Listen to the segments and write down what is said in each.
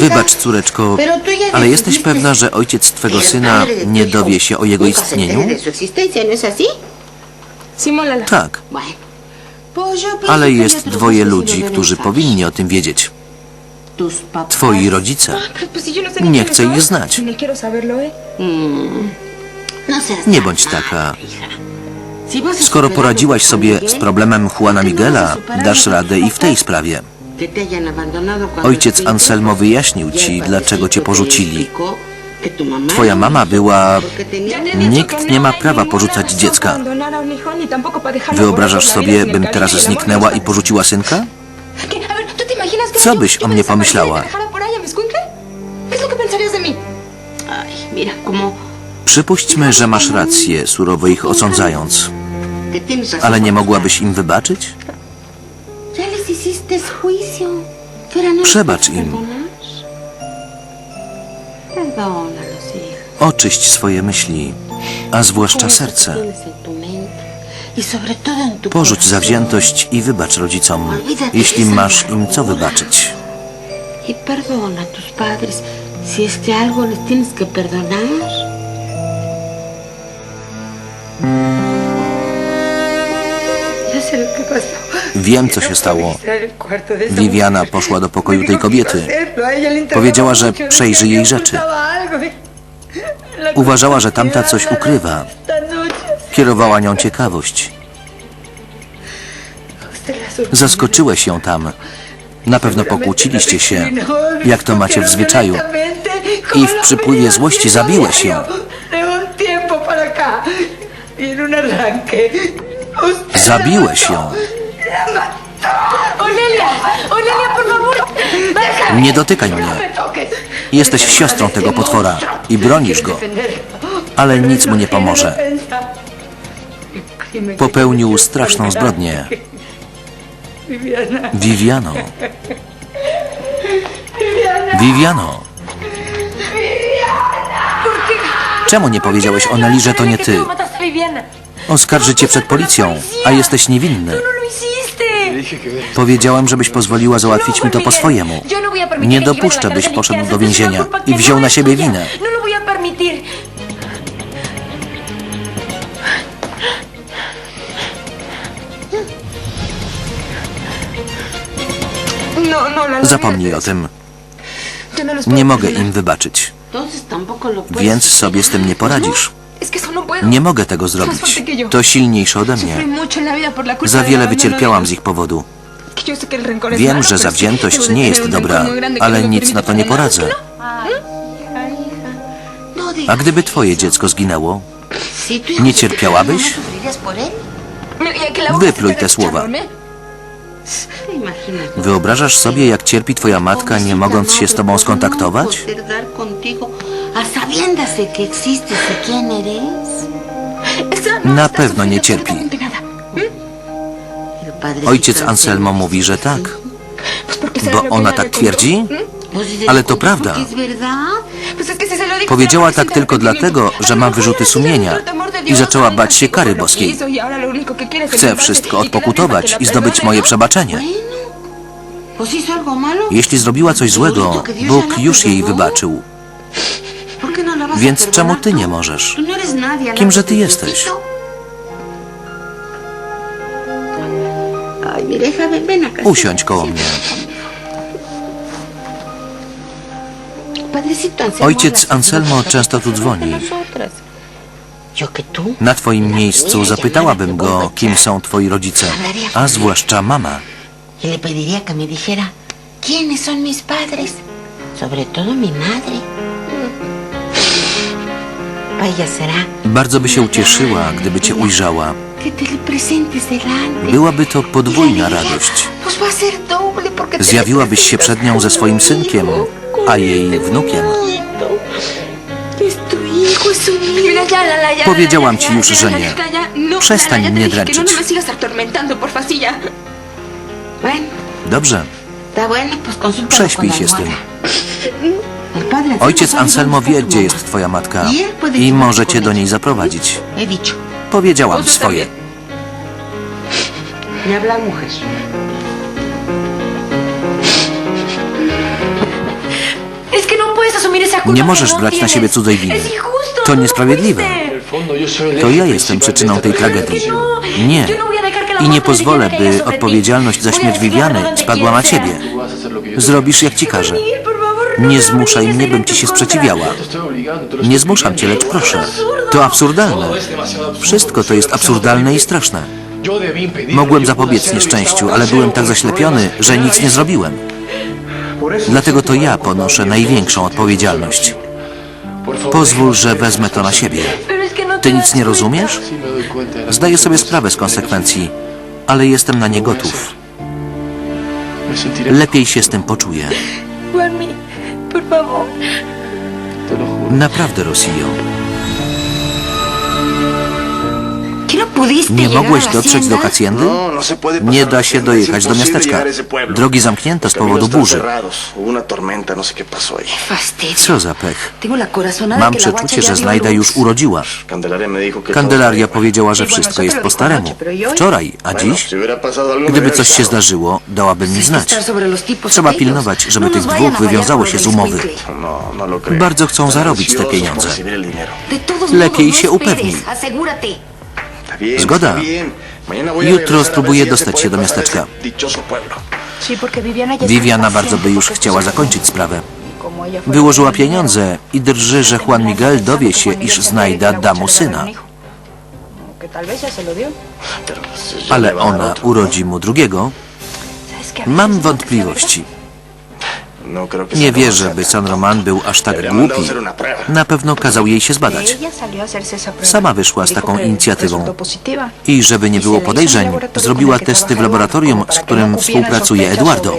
Wybacz, córeczko, ale jesteś pewna, że ojciec twego syna nie dowie się o jego istnieniu? ¿no. Tak, ale jest dwoje ludzi, którzy powinni o tym wiedzieć. Twoi rodzice. Ah, no Nie chcę ich znać. Saberlo, ¿eh? No seas Nie bądź taka. Skoro poradziłaś sobie z problemem Juana ¿por qué no Miguela, dasz radę i w tej sprawie. Ojciec Anselmo wyjaśnił Y ci, dlaczego cię porzucili. Twoja no mama była... Nikt nie no ma prawa porzucać razón dziecka. Wyobrażasz sobie, bym teraz y zniknęła i porzuciła synka? ¿Qué? A ver, ¿tú te imaginas que Co byś o mnie y pomyślała? como Przypuśćmy, że masz rację, surowo ich osądzając. Ale nie mogłabyś im wybaczyć? Przebacz im. hija. Oczyść swoje myśli, a zwłaszcza serce. Porzuć zawziętość i wybacz rodzicom, jeśli masz im co wybaczyć. Y perdona tus padres si es que algo les tienes que perdonar. Wiem, co się stało. Viviana poszła do pokoju tej kobiety. Powiedziała, że przejrzy jej rzeczy. Uważała, że tamta coś ukrywa. Kierowała nią ciekawość. Zaskoczyłeś ją tam. Na pewno pokłóciliście się, jak to macie w zwyczaju. I w przypływie złości zabiłeś ją. Zabiłeś ją. Nie dotykaj mnie. Jesteś siostrą tego potwora i bronisz go, ale nic mu nie pomoże. Popełnił straszną zbrodnię. Viviano. Viviano. Czemu nie powiedziałeś Oneli, że to nie ty? Oskarży cię przed policją, a jesteś niewinny. Powiedziałem, żebyś pozwoliła załatwić mi to po swojemu. No Nie dopuszczę, byś poszedł do więzienia i wziął no na siebie winę. No. No, no, Zapomnij o tym. no Nie mogę im wybaczyć, więc sobie z tym nie poradzisz. No. Nie mogę tego zrobić. To silniejsze ode mnie. Za wiele abandono wycierpiałam de z ich powodu. Wiem, że zawziętość nie jest dobra, ale no nic na to nie poradzę. No A gdyby twoje dziecko zginęło, nie cierpiałabyś? ¿no Wypluj te słowa. wyobrażasz sobie, jak cierpi twoja matka, nie mogąc się z tobą skontaktować? No a sabiendas de que existes y quién eres. No Na pewno nie cierpi. padrecito Ojciec Anselmo mówi, że tak. Bo ona tak twierdzi? ¿Mm? Ale to prawda. Powiedziała tak porque tylko dlatego, że ma wyrzuty sumienia i zaczęła bać się kary que boskiej. y enmendarse wszystko y odpokutować i zdobyć perdone, moje ¿no? przebaczenie. Jeśli zrobiła coś złego, Bóg już jej wybaczył. Więc czemu ty nie możesz? No Kimże lado ty jesteś? Usiądź koło mnie. Ojciec Anselmo często tu dzwoni. Na twoim miejscu zapytałabym go, kim są twoi rodzice, a zwłaszcza mama. Sobre todo mi madre. Bardzo by się ucieszyła, gdyby cię ujrzała. Byłaby to podwójna radość. Zjawiłabyś się przed nią ze swoim synkiem, a jej wnukiem. Powiedziałam ci już, że nie. No, Przestań mnie no, dręczyć. no Dobrze, Prześpij się z tym. Ojciec Anselmo wie, gdzie jest twoja matka i może cię do niej zaprowadzić. Powiedziałam swoje. Mujer. Nie możesz brać na siebie cudzej winy. To niesprawiedliwe. To ja jestem przyczyną tej tragedii. Nie. I nie pozwolę, by odpowiedzialność za śmierć Viviany spadła na ciebie. Zrobisz jak ci każę. Nie zmuszaj mnie, bym ci się sprzeciwiała. Nie zmuszam cię, lecz proszę. To absurdalne. Wszystko to jest absurdalne i straszne. Mogłem zapobiec nieszczęściu, ale byłem tak zaślepiony, że nic nie zrobiłem. Dlatego to ja ponoszę największą odpowiedzialność. Pozwól, że wezmę to na siebie. Ty nic nie rozumiesz? Zdaję sobie sprawę z konsekwencji, ale jestem na nie gotów. Lepiej się z tym poczuję. Naprawdę, Rosillo. Nie mogłeś dotrzeć do? Haciendy? No, no Nie da się dojechać do miasteczka. Drogi zamknięte z powodu burzy. no. Co za pech. Mam przeczucie, że Znajda już urodziła. Kandelaria powiedziała, że wszystko jest po staremu. Wczoraj, a dziś? Gdyby coś się zdarzyło, dałaby mi znać. Trzeba pilnować, żeby tych dwóch wywiązało się z umowy. Bardzo chcą zarobić te pieniądze. Lepiej się no Zgoda. Jutro spróbuję dostać się do miasteczka. Viviana bardzo by już chciała zakończyć sprawę. Fue Wyłożyła pieniądze i drży, że Juan Miguel dowie się, iż Znajda da mu syna. Ale ona urodzi mu drugiego. Mam no wątpliwości. No Nie wierzę, by San Roman był aż tak głupi. Na pewno kazał jej się zbadać. Sama wyszła z taką inicjatywą. I żeby nie Y było podejrzeń, zrobiła testy w laboratorium, z którym no współpracuje Eduardo.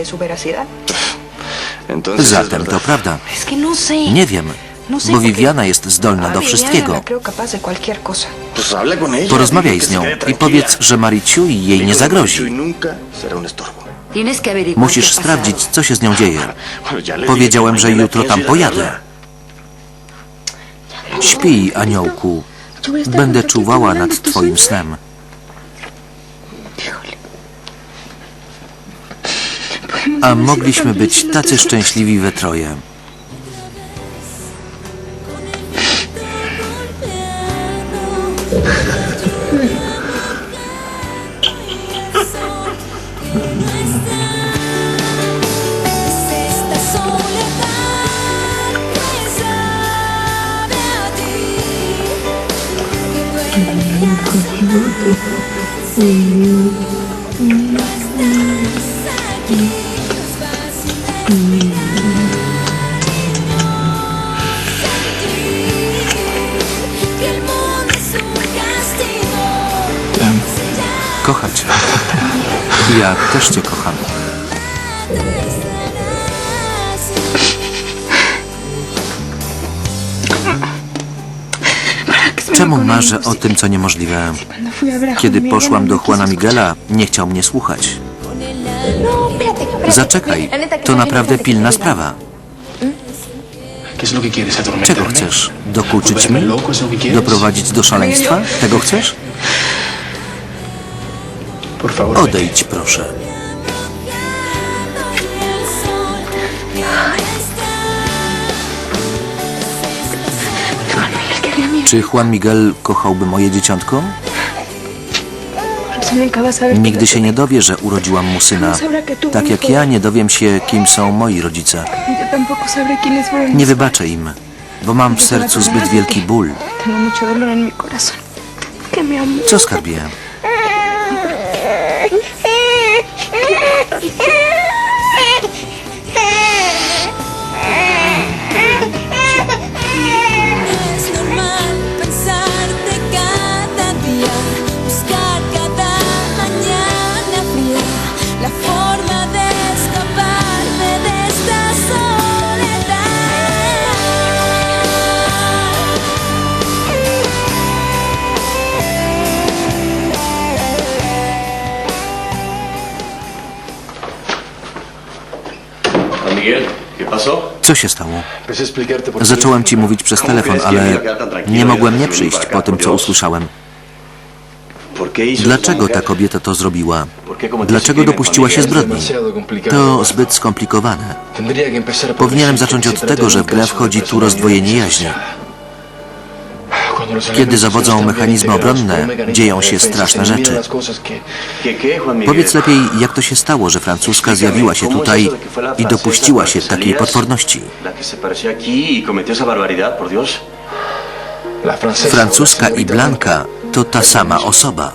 Zatem to prawda. No. Nie wiem, bo porque Viviana jest zdolna do wszystkiego. Porozmawiaj z nią i powiedz, że Mariciui jej nie zagrozi. Musisz sprawdzić, co się z nią dzieje. Powiedziałem, że jutro tam a pojadę. Śpij, aniołku. Będę czuwała nad twoim snem. A mogliśmy być tacy szczęśliwi we troje. Kochać. Ja też cię kocham. Czemu marzę o tym, co niemożliwe? Kiedy poszłam do Juana. Miguela, nie chciał mnie słuchać. Zaczekaj, to naprawdę pilna sprawa. Czego chcesz? Dokuczyć mi? Doprowadzić do szaleństwa? Tego chcesz? Odejdź, proszę. Czy Juan Miguel kochałby moje dzieciątko? Nigdy się nie dowie, że urodziłam mu syna. Tak jak ja nie dowiem się, kim są moi rodzice. Nie wybaczę im, bo mam w sercu zbyt wielki ból. Tengo mucho Co się stało? Zacząłem ci mówić przez ¿Cómo telefon, ale nie mogłem nie przyjść po tym, co usłyszałem. Dlaczego ta kobieta to zrobiła? Dlaczego dopuściła się zbrodni? To zbyt skomplikowane. Powinienem zacząć od tego, że w grę wchodzi tu rozdwojenie jaźni. Kiedy zawodzą mechanizmy obronne, dzieją się straszne rzeczy. Powiedz lepiej, jak to się stało, że francuska zjawiła się tutaj i dopuściła się takiej potworności. Francuska i Blanka to ta sama osoba.